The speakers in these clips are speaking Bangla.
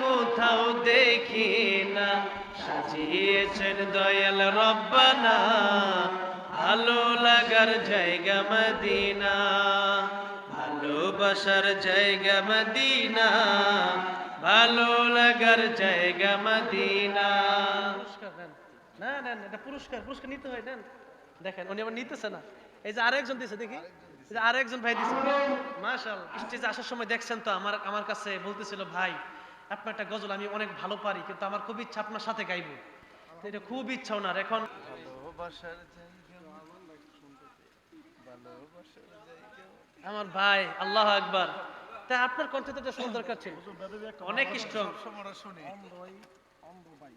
কোথাও দেখি না। সাজিয়েছেন দয়াল রব্বানা। ভালো লাগার জায়গা মদিনা। ভালোবাসার জায়গা মদিনা। ভালো লাগার জায়গা মদিনা। না না এটা পুরস্কার পুরস্কার নিতে হয়, দেন। দেখেন, উনি আবার নিতেছে না। এই যে আরেকজন দিছে, দেখি। আরেকজন ভাই দিছে। মাশাল স্টেজে আসার সময় দেখছেন তো, আমার আমার কাছে বলতেছিল, ভাই আপনার একটা গজল আমি অনেক ভালো পারি কিন্তু আমার খুব ইচ্ছা আপনার সাথে গাইবো। এটা খুব ইচ্ছা ওনার। এখন আমার ভাই আল্লাহ আকবার। তা আপনার কণ্ঠে তো শোনার দরকার ছিল। অনেক স্ট্রং শুনি। অন্ধ ভাই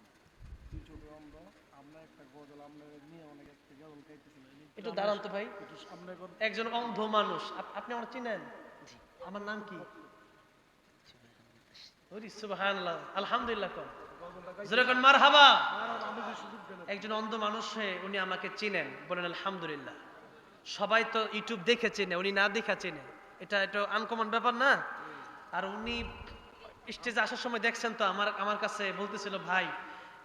ইউটিউবে অন্ধ আমরা গজল আমরা নিয়ে অনেক একটা দাঁড়ান তো ভাই। একজন অন্ধ মানুষ আপনি আমার চিনেন? আমার নাম কি? আলহামদুলিল্লাহ সুযোগ দেন একজন অন্ধ মানুষ উনি আমাকে চিনেন, বলেন, আলহামদুলিল্লাহ। সবাই তো ইউটিউব দেখে চেনে, উনি না দেখা চেনে। এটা একটা আনকমন ব্যাপার না? আর উনি স্টেজে আসার সময় দেখছেন তো, আমার আমার কাছে বলতেছিল, ভাই,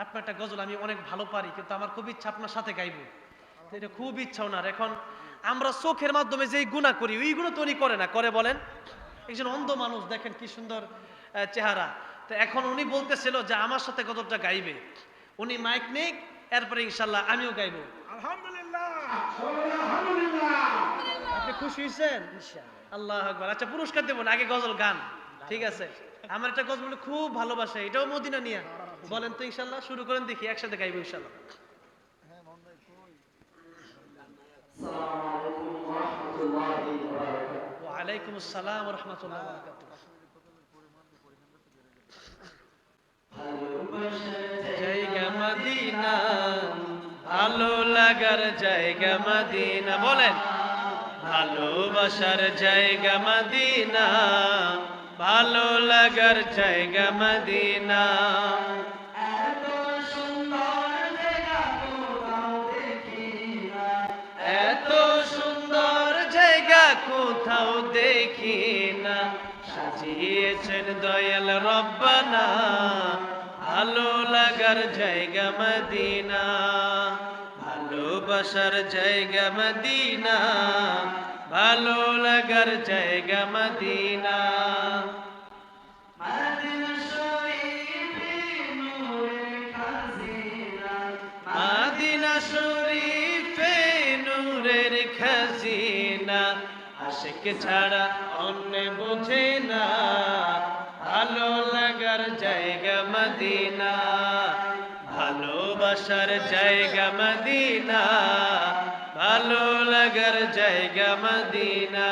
আপনার একটা গজল আমি অনেক ভালো পারি, কিন্তু আমার খুব ইচ্ছা আপনার সাথে গাইবো। এটা খুব ইচ্ছা ওনার। এখন আমরা চোখের মাধ্যমে যেই গুণা করি, ওই গুণ তো উনি করে না। করে বলেন, একজন অন্ধ মানুষ, দেখেন কি সুন্দর চেহারা। তো এখন উনি বলতেছিল যে আমার সাথে কতটা গাইবে। উনি মাইক নেই এরপরে ইনশাল্লাহ আমিও গাইবো। আলহামদুলিল্লাহ। আপনি খুশি হয়েছেন? আল্লাহ আকবার। আচ্ছা পুরস্কার দেবো না আগে গজল গান। ঠিক আছে? আমার একটা গজল বলে খুব ভালোবাসে এটাও মদিনা নিয়ে। বলেন তো ইনশাল্লাহ শুরু করেন দেখি একসাথে গাইবো ইনশাল্লাহ। ওয়ালাইকুম আসসালাম রহমতুল্লাহ ভালো লাগার জায়গা মদিনা বলেন। ভালোবাসার জায়গা মদিনা ভালো লাগার জায়গা মদিনা। সাজিয়েছেন দয়াল রব্বানা। ভালো লাগার জায়গা মদিনা। ভালোবাসার জায়গা মদিনা। ভালো লাগার জায়গা মদিনা। মাদিনা শরীফে নূরের খাজিনা। আশেক ছাড়া অন্য বোঝে না ভালো লাগার জায়গা মদিনা ভালোবাসার জায়গা মদিনা ভালো লাগার জায়গা মদিনা।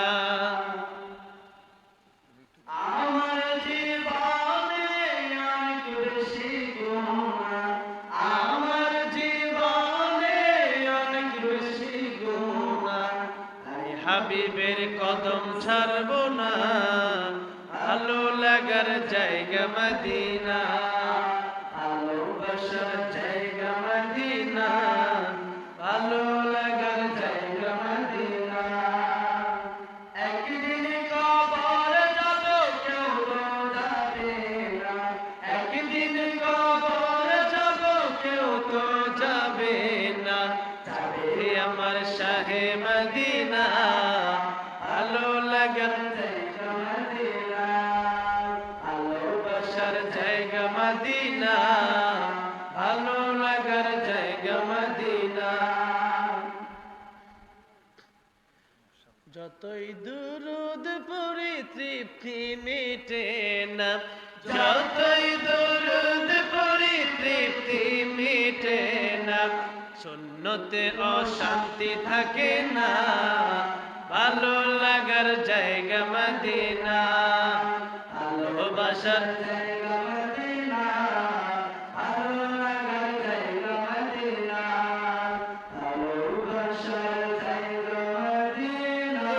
জায়গা মদিনা। ভালোবাসার জায়গা জায়গা ভালো লাগার জায়গা যতই দুরুদ পড়ি তৃপ্তি মিটে না। যতই দুরুদ পড়ি তৃপ্তি মিটে না। শূন্যতে অশান্তি থাকে না। ভালো লাগার জায়গা মদিনা। ভালোবাসার জায়গা মদিনা ভালো লাগার জায়গা মদিনা ভালোবাসার জায়গা মদিনা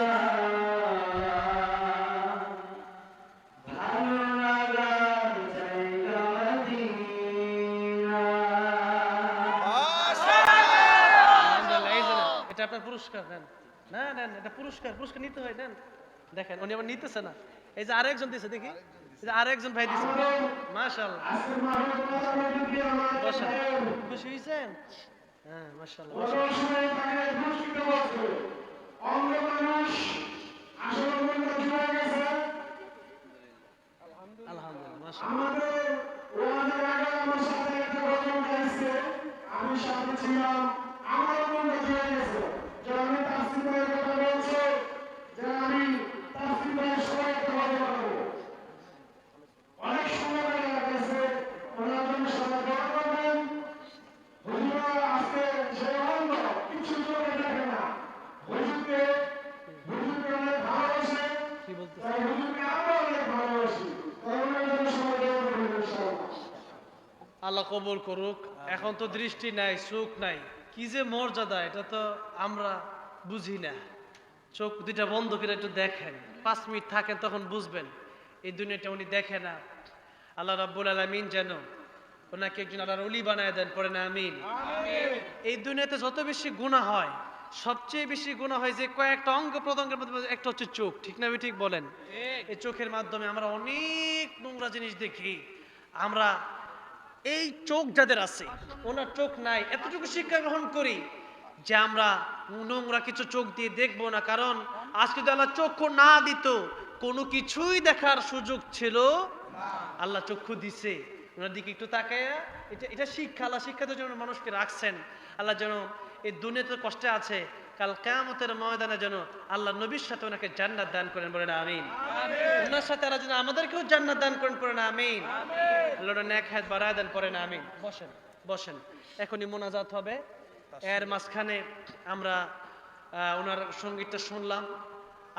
ভালো লাগার জায়গা মদিনা এটা আপনার পুরস্কার দেন না না এটা পুরস্কার পুরস্কার নিতে হয় দেন দেখেন, উনি আবার নিতেছে না। এই যে আরেকজন দিছে, দেখি। আরেকজন ভাই মাশাআল্লাহ বসেন খুশি হয়েছেন হ্যাঁ বসেন। আলহামদুলিল্লাহ মাশাআল্লাহ আমি সাথে ছিলাম আমার মন হয়ে গেছে যে আমি তাফসিরের কথা বলছে যে আমি তাফসিরের সবাইকে ভালো পাবো অনেক সময় দেখা গেছে ওনার জন্য সবাই দোয়া করবেন হুজুরা আজকে সে অন্ধ কিছু চোখে দেখে না হুজুরকে হুজুরকে অনেক ভালোবাসে কি বলতে তাই হুজুরকে আমরা অনেক ভালোবাসি তাই ওনার জন্য সবাই দোয়া করবেন ইনশাআল্লাহ আল্লাহ কবুল করুক। এখন তো দৃষ্টি নাই চোখ নাই। কি যে মর্যাদা এটা তো আমরা বুঝি না। চোখ দুইটা বন্ধ করে একটু দেখেন। পাঁচ মিনিট থাকেন তখন বুঝবেন। এই দুনিয়াটা উনি দেখে না। আল্লাহ রাব্বুল আলামিন যেন ওনাকে একজন আল্লাহর অলি বানায় দেন পড়ে না আমিন। এই দুনিয়াতে যত বেশি গুণা হয় সবচেয়ে বেশি গুণা হয় যে কয়েকটা অঙ্গ প্রত্যঙ্গের মধ্যে একটা হচ্ছে চোখ। ঠিক না ঠিক বলেন? এই চোখের মাধ্যমে আমরা অনেক নোংরা জিনিস দেখি। আমরা এই চোখ যাদের আছে, ওনার চোখ নাই। এতটুকু শিক্ষা গ্রহণ করি যে আমরা নোংরা কিছু চোখ দিয়ে দেখব না, কারণ আজকে যদি আল্লাহ চক্ষু না দিত, কোনো কিছুই দেখার সুযোগ ছিল আল্লাহ চক্ষু দিছে। ওনার দিকে একটু তাকায়, এটা এটা শিক্ষা, আল্লাহ শিক্ষার জন্য মানুষকে রাখছেন। আল্লাহ যেন এই দুনিয়াতে কষ্টে আছে কাল কামতের ময়দানে যেন আল্লাহ নবীর সাথে ওনাকে জান্নাত দান করেন বলেন আমিন। ওনার সাথে আল্লাহ যেন আমাদেরকেও জান্নাত দান করেন পড়েন আমিন। নেক হাত বাড়ায় দেন পড়েন আমিন। বসেন বসেন। এখনই মোনাজাত হবে। এর মাঝখানে আমরা ওনার সঙ্গীতটা শুনলাম।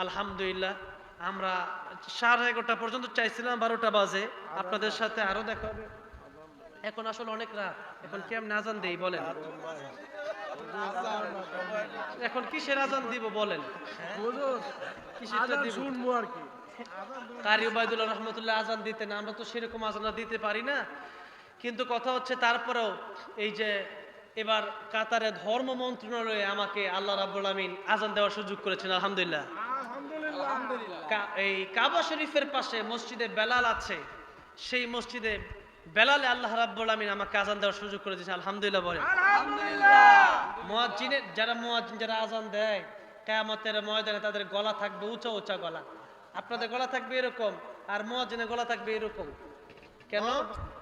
আলহামদুলিল্লাহ আমরা সাড়ে এগারোটা পর্যন্ত চাইছিলাম বারোটা বাজে। আপনাদের সাথে আরও দেখা হবে। এখন আসলে অনেক রাত। এখন কেমন আজান দেই বলেন? এখন কিসের আজান দিব বলেন? শুনব আর কি। কারি রহমতুল্লাহ আজান দিতেন আমরা তো সেরকম দিতে পারি না। কিন্তু কথা হচ্ছে তারপরেও এই যে এবার কাতারে ধর্ম মন্ত্রণালয়ে আমাকে আল্লাহ রাব্বুল আমিন আজান দেওয়ার সুযোগ করেছেন আলহামদুলিল্লাহ। এই কাবা শরীফের পাশে মসজিদে বেলাল আছে সেই মসজিদে বেলালে আল্লাহ রাব্বুল আমিন আমাকে আজান দেওয়ার সুযোগ করে দিয়েছে আলহামদুলিল্লাহ বলে মুয়াজ্জিনের যারা মুয়াজ্জিন যারা আজান দেয় কেয়ামতের ময়দানে তাদের গলা থাকবে উঁচা উঁচা গলা। আপনাদের গলা থাকবে এরকম আর মুয়াজ্জিনের গলা থাকবে এরকম। কেন?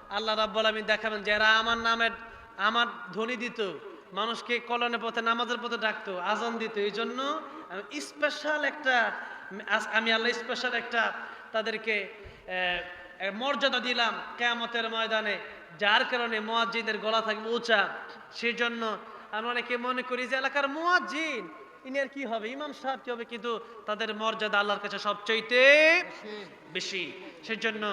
আল্লাহ রাব্বুল আমিন দেখাবেন যারা আমার নামের আমার ধ্বনি দিত মানুষকে কলনের পথে নামাজের পথে ডাকতো আজান দিত। এই জন্য স্পেশাল একটা আমি আল্লাহ স্পেশাল একটা তাদেরকে আহ, মর্যাদা দিলাম কেয়ামতের ময়দানে, যার কারণে মুয়াজ্জিনের গলা থাকবে উঁচা। সেই জন্য আমরা অনেকে মনে করি যে এলাকার মুয়াজ্জিন ইনি আর কি হবে? ইমাম সাহেব কি হবে? কিন্তু তাদের মর্যাদা আল্লাহর কাছে সবচাইতে বেশি। সেজন্য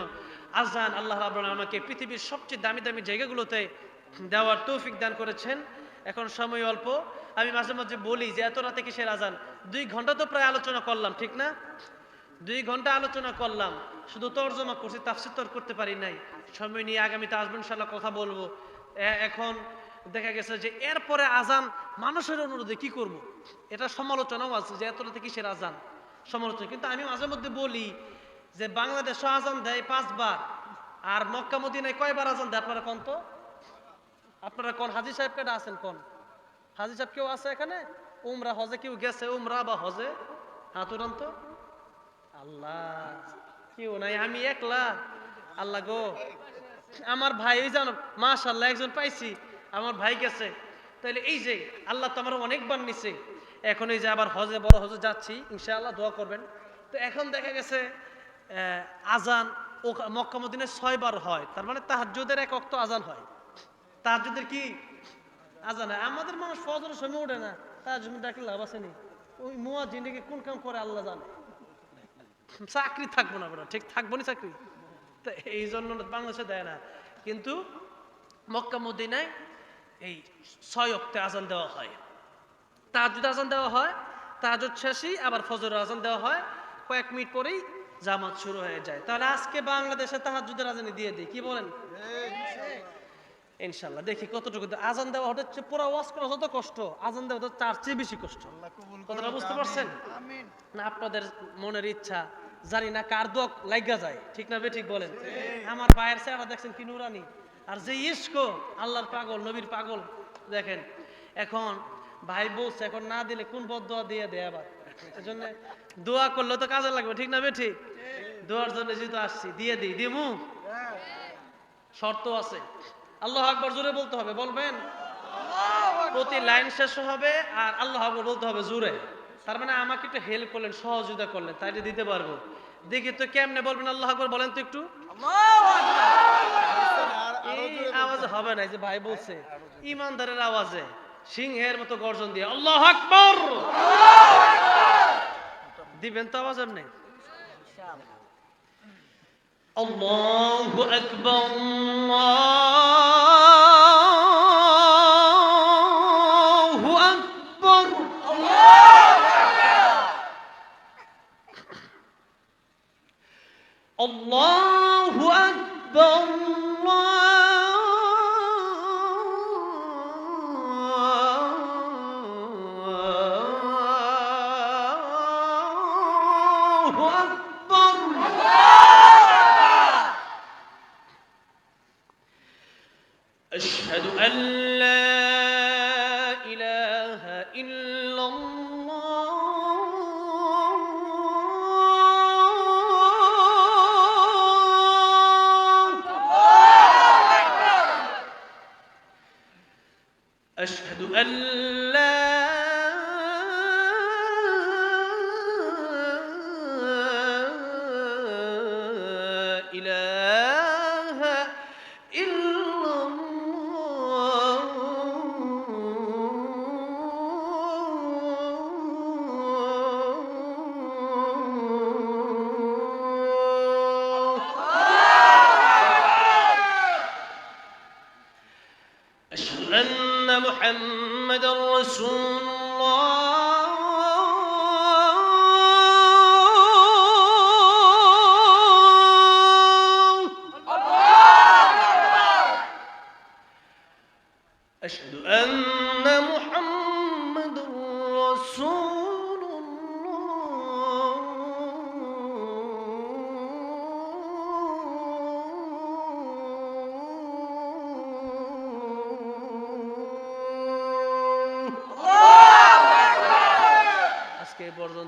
আজান আল্লাহ আলামিন আমাকে পৃথিবীর সবচেয়ে দামি দামি জায়গাগুলোতে দেওয়ার তৌফিক দান করেছেন। এখন সময় অল্প। আমি মাঝে মাঝে বলি যে এত রাতে কিসের আজান? দুই ঘণ্টা তো প্রায় আলোচনা করলাম, ঠিক না? দুই ঘণ্টা আলোচনা করলাম। শুধু তর্জমা করছি, তাফসির করতে পারি নাই। সময় নিয়ে আগামীতে আসবেন ইনশাল্লাহ কথা বলব। এখন দেখা গেছে যে এরপরে আজান মানুষের অনুরোধে কি করব। এটা সমালোচনাও আছে যে এত কিসের আজান সমালোচনা। কিন্তু আমি মাঝে মধ্যে বলি যে বাংলাদেশও আজান দেয় পাঁচবার, আর মক্কা, মদিনায় কয়বার আজান দেয়? আপনারা কোন তো? আপনারা কোন? হাজি সাহেব কেটা আছেন কোন? হাজি সাহেব কেউ আছে এখানে? উমরা হজে কেউ গেছে? উমরা বা হজে? হাত উড়ান তো? আল্লাহ। কেউ নাই, আমি একলা। আল্লাহ গো, আমার ভাই ওই জানো মাশাল্লাহ একজন পাইছি, আমার ভাই গেছে। তাহলে এই যে, আল্লাহ তো আমার অনেকবার নিছে। এখন এই যে আবার হজে, বড় হজে যাচ্ছি, ইনশাআল্লাহ দোয়া করবেন। তো এখন দেখা গেছে আজান ও মক্কা মদিনে ছয়বার হয়। তার মানে তাহাজ্জুদের এক অক্ত আজান হয়। তাহাজ্জুদের কি? আজান হয়। আমাদের মানুষ ফজরের সময় ওঠে না। তাহাজ্জুদ ডাকলে লাভ আছে নি। ওই মুয়া জিন্দিগি কোন কাম করে আল্লাহ জানে। চাকরি থাকব না বড় ঠিক থাকব না চাকরি? তো এই জন্য বাংলাদেশে দেয় না। কিন্তু মক্কা মদিনায় এই ছয় অক্টে আজান দেওয়া হয়। তাহাজুদ আজান দেওয়া হয় তাহাজুদ শেষই আবার ফজর আজান দেওয়া হয়। কয়েক মিনিট পরেই জামাত শুরু হয়ে যায়। তাহলে আজকে বাংলাদেশে তাহাজুদের আজানি দিয়ে দিই কি বলেন? ইনশাল্লাহ দেখি কতটুকু আজান দেওয়া হচ্ছে পুরো ওয়াজ করা যত কষ্ট আজান দেওয়া তার চেয়ে বেশি কষ্ট। কথাটা বুঝতে পারছেন? না আপনাদের মনের ইচ্ছা জানি না কার দোয়া লাগা যায়। ঠিক না ঠিক বলেন? আমার ভাইয়ের চেহারা দেখছেন কি নুরানি? আর যে ইস্কো আল্লাহর পাগল, নবীর পাগল, দেখেন। এখন ভাই বলছে, এখন না দিলে কোন পদ দোয়া দিয়ে দেয় আবার? এজন্য দোয়া করলে তো কাজে লাগবে, ঠিক না ঠিক? দোয়ার জন্য যেহেতু আসছি, দিয়ে দিই। দিমু? শর্ত আছে। আল্লাহ আকবর জোরে বলতে হবে, বলবেন? প্রতি লাইন শেষ হবে আর আল্লাহ আকবর বলতে হবে জোরে। তার মানে আমাকে একটু হেল্প করলেন সহযোগিতা করলেন তাই দিতে পারব। দেখি তো কেমনে বলবেন আল্লাহ আকবর বলেন তো একটু। আওয়াজ হবে না যে ভাই বলছে ইমানদারের আওয়াজে সিংহের মতো গর্জন দিয়ে আল্লাহ আকবর। দিবেন তো আওয়াজ আপনি? আল্লাহু আকবর أشهد محمد رسول الله.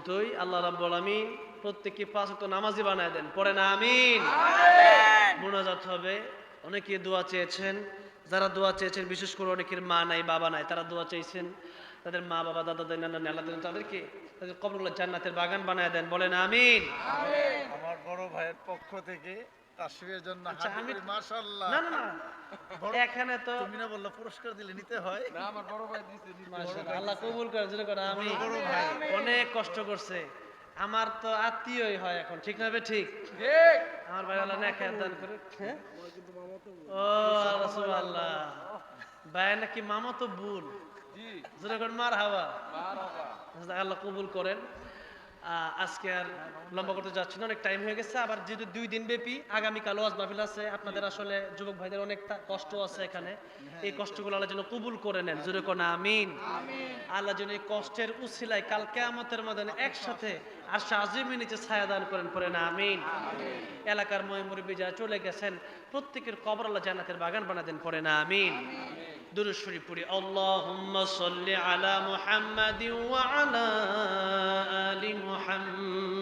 পর্যন্তই আল্লাহ রাব্বুল আমিন প্রত্যেককে পাঁচ ওয়াক্ত নামাজি বানায় দেন। পড়ে না আমিন। মোনাজাত হবে। অনেকে দোয়া চেয়েছেন। যারা দোয়া চেয়েছেন বিশেষ করে অনেকের মা নাই বাবা নাই তারা দোয়া চেয়েছেন তাদের মা বাবা দাদা দাদি নানা নানা দেন তাদেরকে তাদের কবরগুলো জান্নাতের বাগান বানায় দেন। বলেন আমিন। আমার বড় ভাইয়ের পক্ষ থেকে জন্য আচ্ছা, মাশাআল্লাহ। না না না। এখানে তো তুমি না বললা পুরস্কার দিলে নিতে হয়? মাশাআল্লাহ, আল্লাহ কবুল করে করে আমি বড় ভাই। অনেক কষ্ট করছে। আমার তো আত্মীয়ই হয় এখন ঠিক না বে ঠিক? আমার ভাই আল্লাহ নেক দান করে। হ্যাঁ? ও রাসূলুল্লাহ। ভাই নাকি মামা তো ভুল জোরে করে মার হাওয়া আল্লাহ কবুল করেন। আজকে আর লম্বা করতে যাচ্ছি না অনেক টাইম হয়ে গেছে। আবার যেহেতু দুই দিন ব্যাপী আগামীকাল ওয়াজ মাহফিল আছে আপনাদের আসলে যুবক ভাইদের অনেক কষ্ট আছে এখানে। এই কষ্টগুলো আল্লাহ যেন কবুল করে নেন। জোরে কোন আমিন। আল্লাহ যেন এই কষ্টের উছিলায় কাল কেয়ামতের ময়দানে একসাথে আশা আজিমি নিচে ছায়া দান করেন পরে না আমিন। এলাকার ময়মুরব্বী যারা চলে গেছেন প্রত্যেকের কবর আল্লাহ জান্নাতের বাগান বানা দেন পরে না আমিন। দুরুদ শরীফ পড়ি আল্লাহুম্মা সাল্লি আলা মুহাম্মাদিন ওয়া আলি